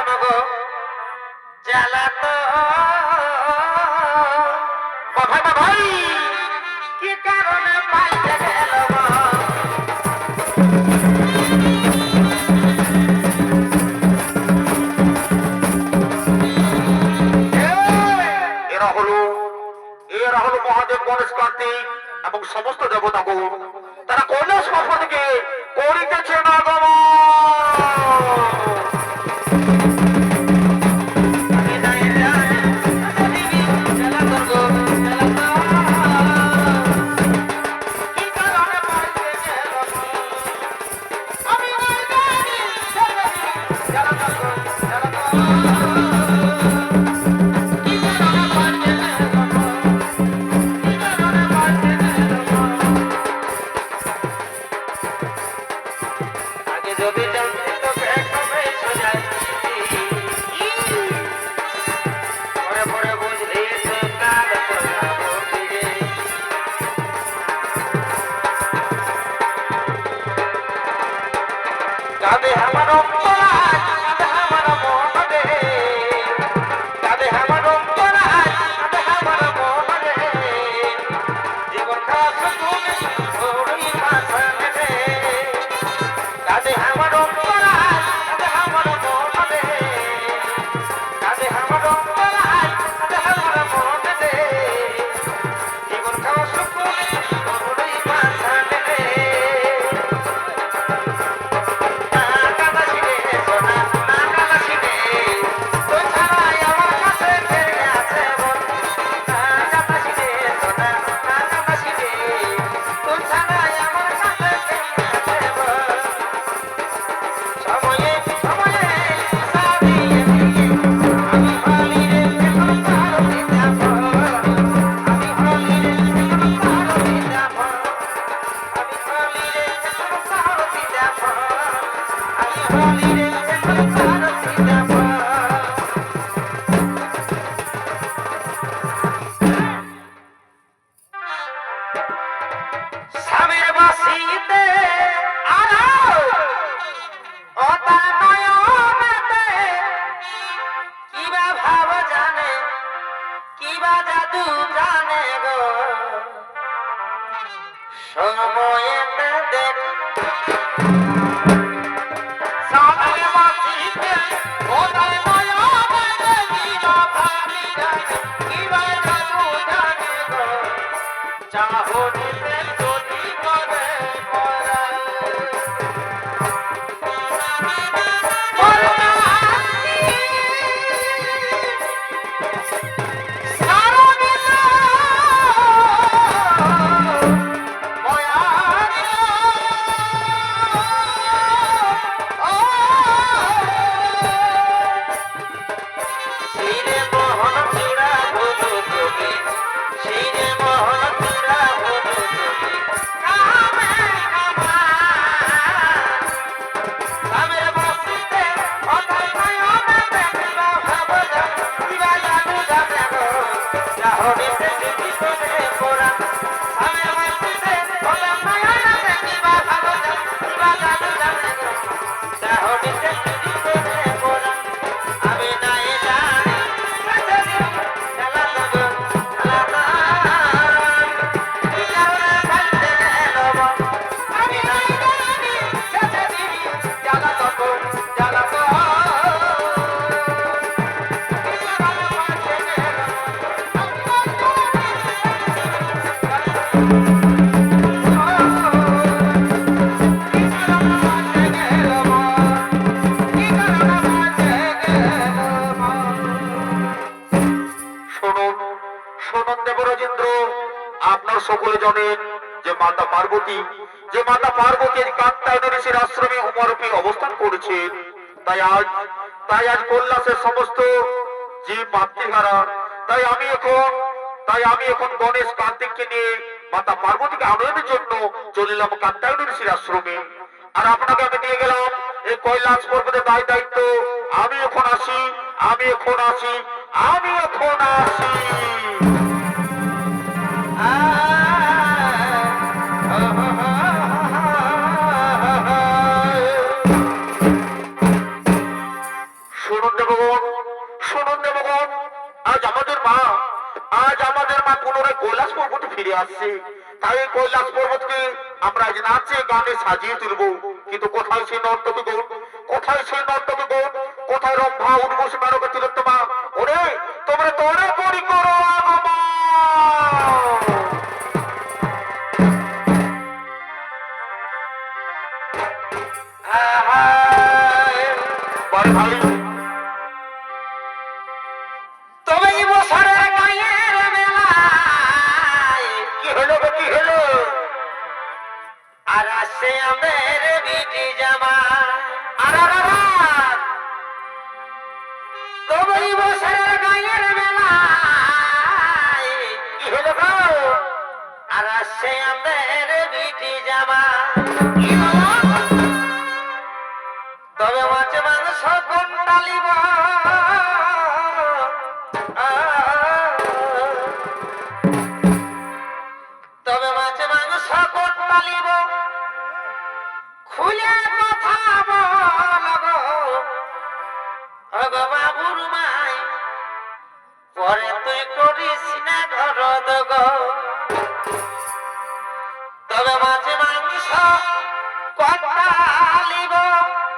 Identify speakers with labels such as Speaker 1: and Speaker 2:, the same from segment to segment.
Speaker 1: জ্বালাতন গো জ্বালাতন
Speaker 2: ভাই
Speaker 1: কি কারণে পাল্টে গেল
Speaker 2: এরা হলো মহাদেব গণেশ কার্তিক এবং সমস্ত দেবতাগণ, তারা পর্ব থাকি যে মাতা পার্বতীর কাত্তায়ন ঋষির আশ্রমে উমারূপী অবস্থান করেছে। তাই আজ তাই আজ কল্যাসের সমস্ত জীব মাতৃহারা, তাই আমি এখন, তাই আমি এখন গণেশ কার্তিককে নিয়ে
Speaker 1: মাতা পার্বতীকে আনয়নের জন্য চলিলাম কাত্তায়ন ঋষির আশ্রমে। আর আপনাকে আমি দিয়ে গেলাম এই কৈলাস পর্বতের দায় দায়িত্ব। আমি এখন আসি, আমি এখন আসি, আমি এখন আসি। আমরা পুনরায় কৈলাস পর্বতে ফিরে আসছি। তাই এই কৈলাস পর্বতকে আমরা আজ নাচে গানে সাজিয়ে তুলব। কিন্তু কোথায় সেই নর্তবী গৌর? কোথায় সেই নর্তবী গৌর? কোথায় রম্ভা উদ্ঘোষ মানব তিলোত্তমা? ওরে, তোমরা তোরে পরি করো আগমন। ভাই।
Speaker 2: আছে আমাদের দুইটি জামা। তবে মাঝে মানুষ কোন টালিব। তবে মাঝে মানুষ কোন টালিব। খুলে কথা বলব অগ বাবুর মাই, পরে তুই করিস না ঘর দগ। মাছ মাংস কটালিব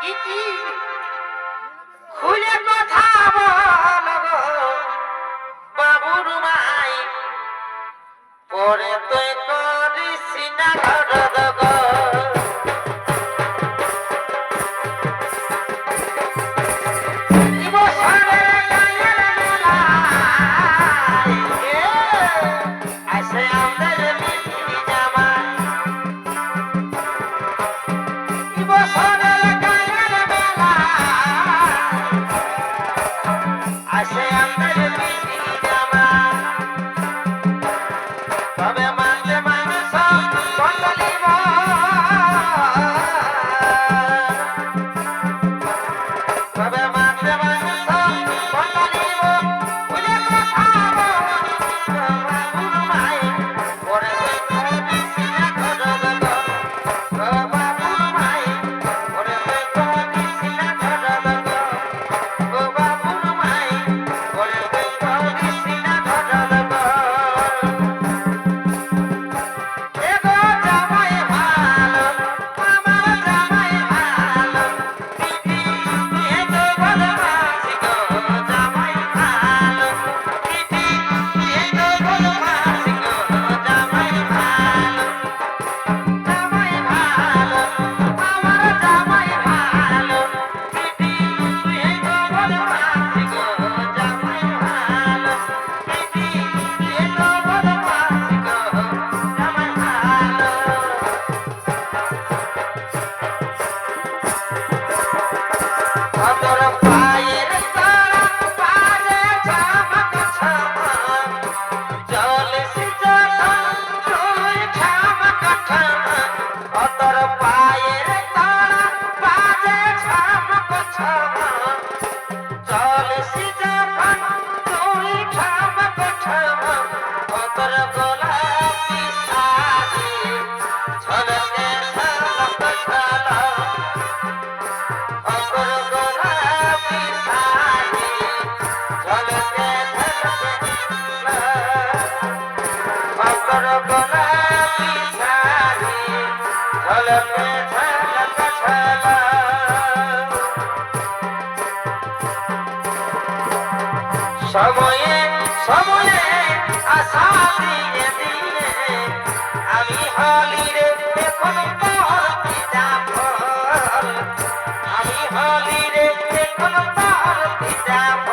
Speaker 2: কি কি? খুলে কথা বল বাবুর মাই, পরে তুই করিস না ঘর সময়ে সময়ে আশা দিয়ে দিয়ে আমি হলিরে এখন আমি হলিরে এখন যাব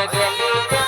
Speaker 2: Yeah, yeah, yeah.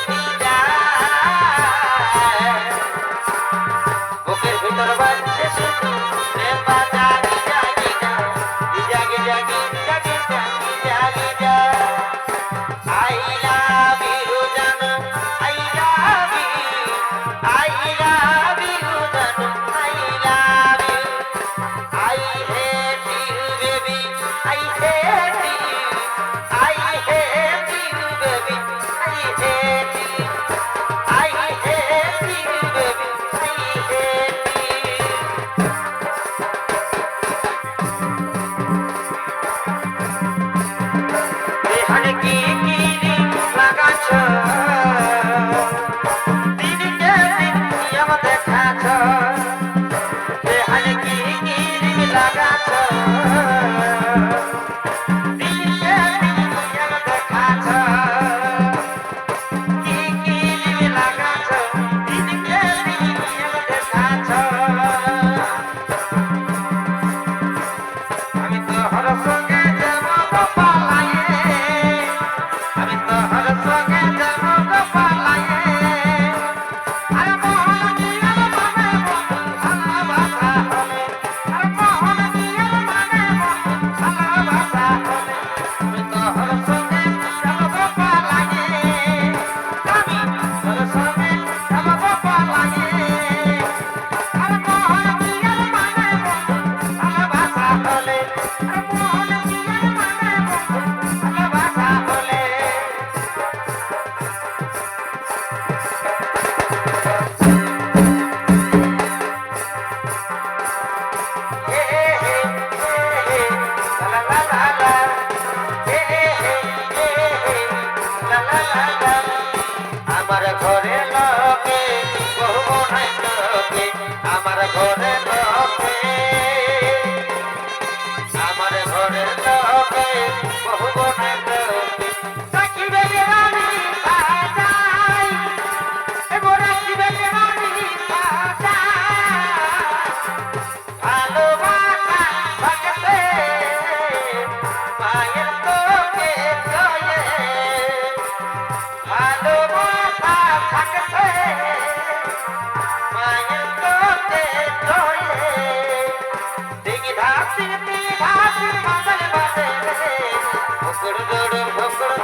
Speaker 2: ঘরে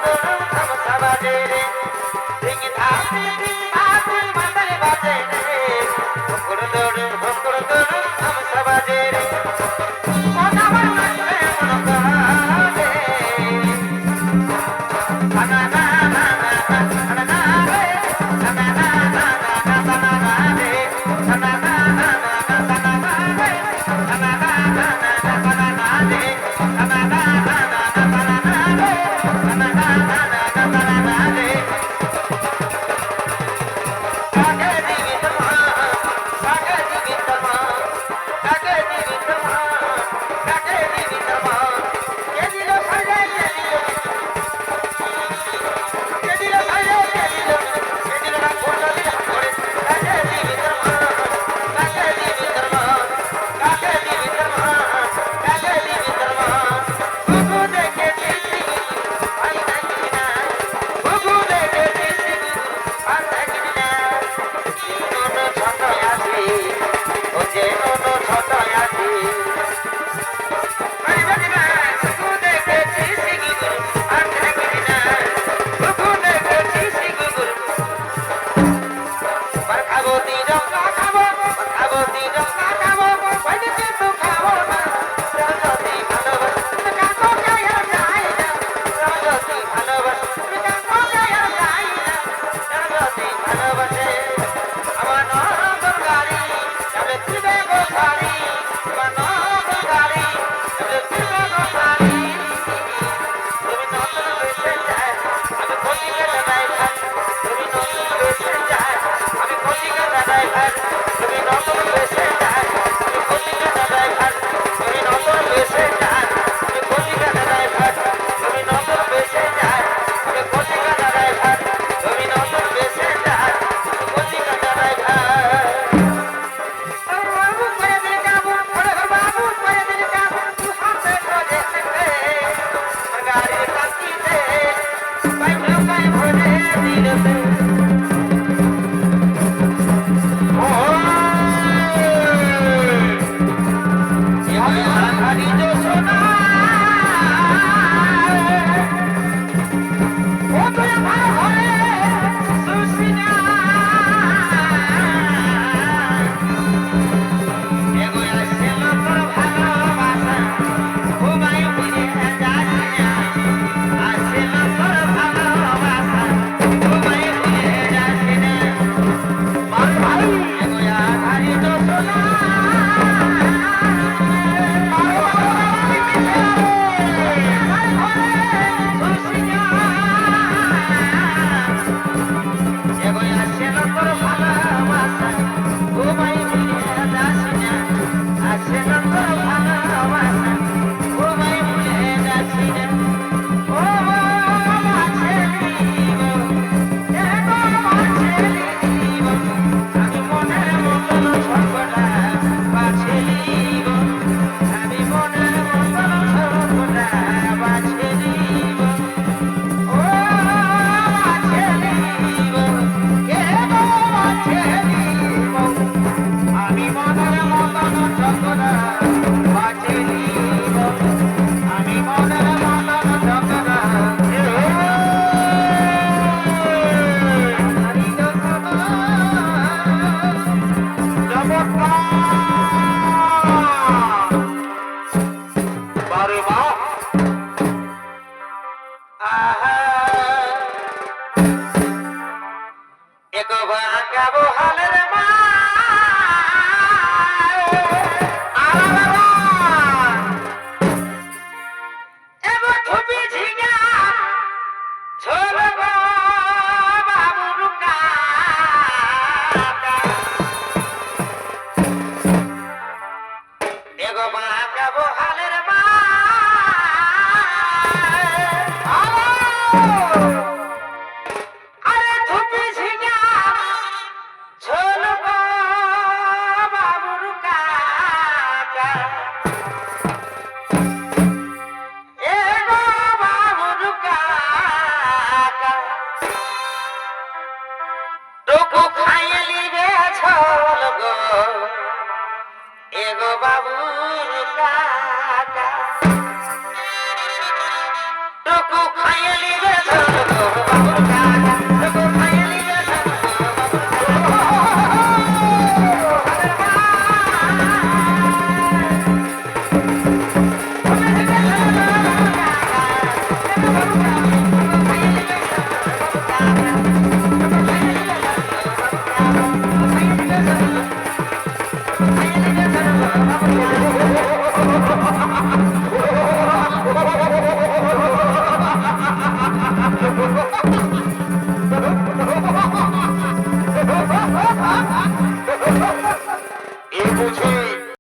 Speaker 2: ভুকুর দৌড় তুমি